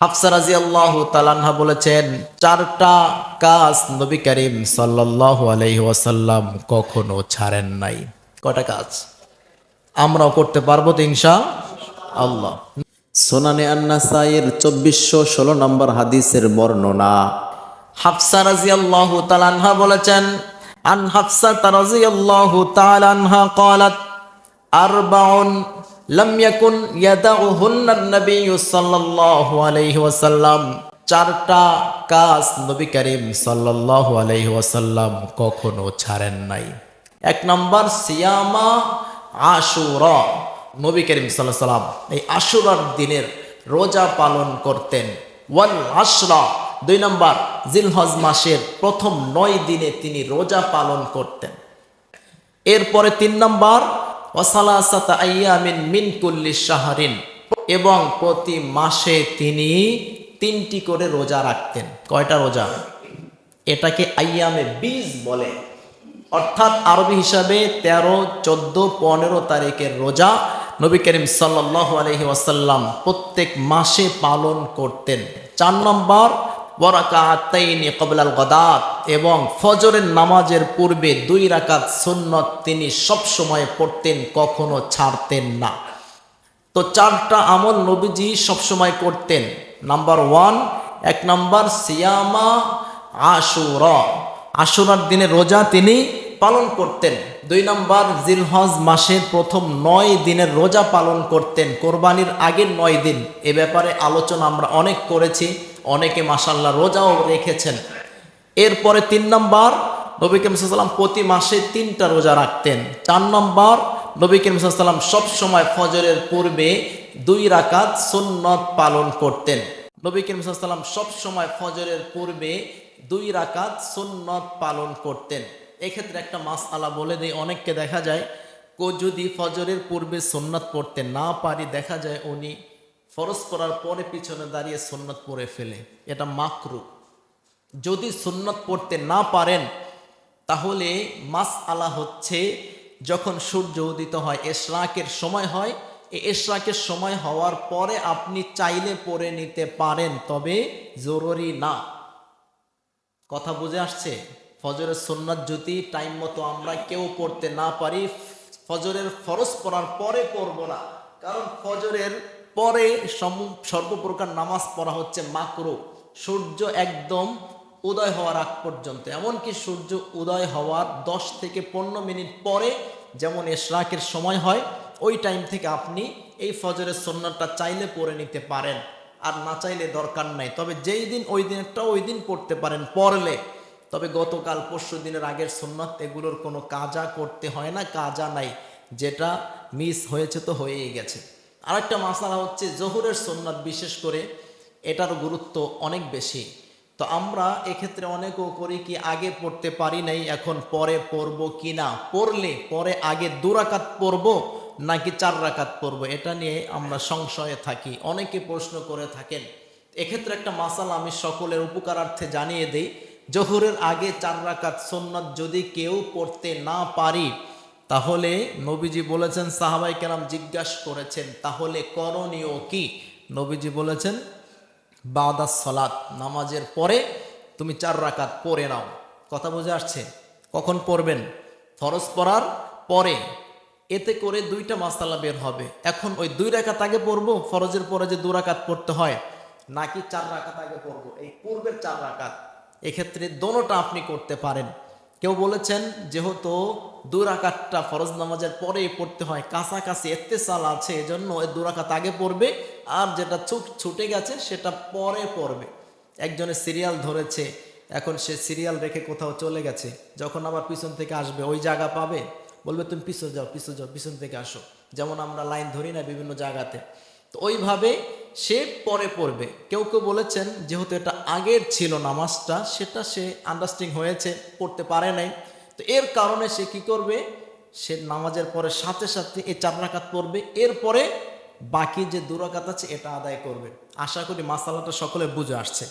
হাফসারাজি আল্লাহ তালান্না বলেছেন চারটা কাজ নবী করিম সাল্লাহ আলহি কখনো ছাড়েন নাই। কটা কাজ? আমরাও করতে পারব তো আল্লাহ সোনানে আন্না সাইয়ের চব্বিশশো ষোলো নম্বর হাদিসের বর্ণনা। হাফসা রাজি আল্লাহ তালানহা বলেছেন আন হাফসা তারাজি আল্লাহ তালানহা কলাত আরবাউন লম ইয়াকুন ইয়াদাউহুন্না নবী সাল্লাল্লাহু আলাইহি ওয়াসাল্লাম। চারটা কাজ নবী করিম সাল্লাল্লাহু আলাইহি ওয়াসাল্লাম কখনো ছাড়েন নাই। এক নম্বর, সিয়ামা আশুরা। নবী করিম সাল্লাহ সাল্লাম এই আশুরার দিনের রোজা পালন করতেন। ওয়াল আশরা। দুই নম্বর, জিলহজ মাসের প্রথম নয় দিনে তিনি রোজা পালন করতেন। এরপরে তিন নম্বর মিন কুল্লি শাহরিন। এবং প্রতি মাসে তিনি তিনটি করে রোজা রাখতেন। কয়টা রোজা? এটাকে আইয়ামে বীজ বলে। অর্থাৎ আরবি হিসাবে তেরো, চোদ্দ, পনেরো তারিখের রোজা নবী করিম সাল্লাহ আলহি ওয়াসাল্লাম প্রত্যেক মাসে পালন করতেন। চার নম্বর ওয়ারাকাতাইনি কবলাল গদাত এবং ফজরের নামাজের পূর্বে দুই রাকাত সুন্নত তিনি সব সময় পড়তেন, কখনো ছাড়তেন না। তো চারটা আমল নবীজি সবসময় করতেন। নাম্বার ওয়ান, এক নাম্বার সিয়ামা আশুরা। আশুরার দিনে রোজা তিনি পালন করতেন। দুই নাম্বার জিলহজ মাসের প্রথম নয় দিনের রোজা পালন করতেন। কোরবানির আগের নয় দিন। এ ব্যাপারে আলোচনা আমরা অনেক করেছি। অনেকে মাসাল্লাহ রোজাও রেখেছেন। এরপরে তিন নম্বর, নবী করিম সাল্লাম প্রতি মাসে তিনটা রোজা রাখতেন। চার নম্বর, নবী করিম সাল্লাম সবসময় ফজরের পূর্বে দুই রাকাত সুন্নত পালন করতেন। নবী করিম সাল্লাম সবসময় ফজরের পূর্বে দুই রাকাত সুন্নত পালন করতেন। এক্ষেত্রে একটা মাস আলা বলে দিই, অনেককে দেখা যায়, কো যদি ফজরের পূর্বে সুন্নত পড়তে না পারি, দেখা যায় উনি ফরজ করার পরে পিছনে দাঁড়িয়ে সুন্নত পড়ে ফেলে। এটা মাকরু। যদি সুন্নত পড়তে না পারেন, তাহলে মাস আলা হচ্ছে যখন সূর্য উদিত হয়, এশরাকের সময় হয়। এই এশরাকের সময় হওয়ার পরে আপনি চাইলে পড়ে নিতে পারেন, তবে জরুরি না। কথা বুঝে আসছে? ফজরের সুন্নত যদি টাইম মতো আমরা কেউ পড়তে না পারি, ফজরের ফরজ পড়ার পরে পড়ব না। কারণ ফজরের পরে সর্বপ্রকার নামাজ পড়া হচ্ছে মাকরু। সূর্য একদম উদয় হওয়ার আগ পর্যন্ত। এমনকি সূর্য উদয় হওয়ার দশ থেকে পনেরো মিনিট পরে যেমন এশরাকের সময় হয়, ওই টাইম থেকে আপনি এই ফজরের সন্ন্যতটা চাইলে পড়ে নিতে পারেন। আর না চাইলে দরকার নাই। তবে যেই দিন, ওই দিনেরটা ওই দিন পড়তে পারেন, পড়লে। তবে গতকাল, পরশু দিনের আগের সুন্নত, এগুলোর কোনো কাজা করতে হয় না, কাজা নাই। যেটা মিস হয়েছে তো হয়েই গেছে। আরেকটা মাসালা হচ্ছে জহুরের সুন্নত বিশেষ করে এটার গুরুত্ব অনেক বেশি। তো আমরা এক্ষেত্রে অনেকও করি কি আগে পড়তে পারি নাই, এখন পরে পড়ব কি না পড়লে পরে আগে দুরাকাত পড়ব নাকি চার রাকাত পড়ব? এটা নিয়ে আমরা সংশয়ে থাকি। অনেকে প্রশ্ন করে থাকেন। এক্ষেত্রে একটা মাসালা আমি সকলের উপকারার্থে জানিয়ে দেই। জহুরের আগে চার রাকাত সুন্নত যদি কেউ পড়তে না পারি তাহলে নবীজি বলেছেন, সাহাবাই কেরাম জিজ্ঞাসা করেছেন, তাহলে করণীয় কি? নবীজি বলেছেন, বাদা সলাত, নামাজের পরে তুমি চার রাকাত পড়ে নাও। কথা বুঝে আসছে? কখন পড়বেন? ফরজ পড়ার পরে। এতে করে দুইটা মাসালা বের হবে। এখন ওই দুই রাকাত আগে পড়ব, ফরজের পরে যে দু রাকাত পড়তে হয়, নাকি চার রাকাত আগে পড়ব? এই পূর্বের চার রাকাত। এক্ষেত্রে দোনোটা আপনি করতে পারেন। কেউ বলেছেন যেহেতু দু রাকাতটা ফরজ নামাজের পরেই পড়তে হয়, কাছাকাছি এত্তেসাল আছে, এজন্য ওই দু রাকাত আগে পড়বে আর যেটা ছুট, ছুটে গেছে সেটা পরে পড়বে। একজনের সিরিয়াল ধরেছে, এখন সে সিরিয়াল রেখে কোথাও চলে গেছে, যখন আবার পিছন থেকে আসবে, ওই জায়গা পাবে? বলবে, তুমি পিছন যাও পিছন যাও, পিছন থেকে আসো। যেমন আমরা লাইন ধরি না বিভিন্ন জায়গাতে। তো ওইভাবে সে পরে পড়বে। কেউ কেউ বলেছেন, যেহেতু এটা আগের ছিল নামাজটা, সেটা সে আন্ডারস্ট্যান্ডিং হয়েছে, পড়তে পারে নাই। তো এর কারণে সে কি করবে? সে নামাজের পরে সাথে সাথে এই চার রাকাত পড়বে। এরপরে বাকি যে দুরাকাত আছে, এটা আদায় করবে। আশা করি মাসালাটা সকলে বুঝে আসছে।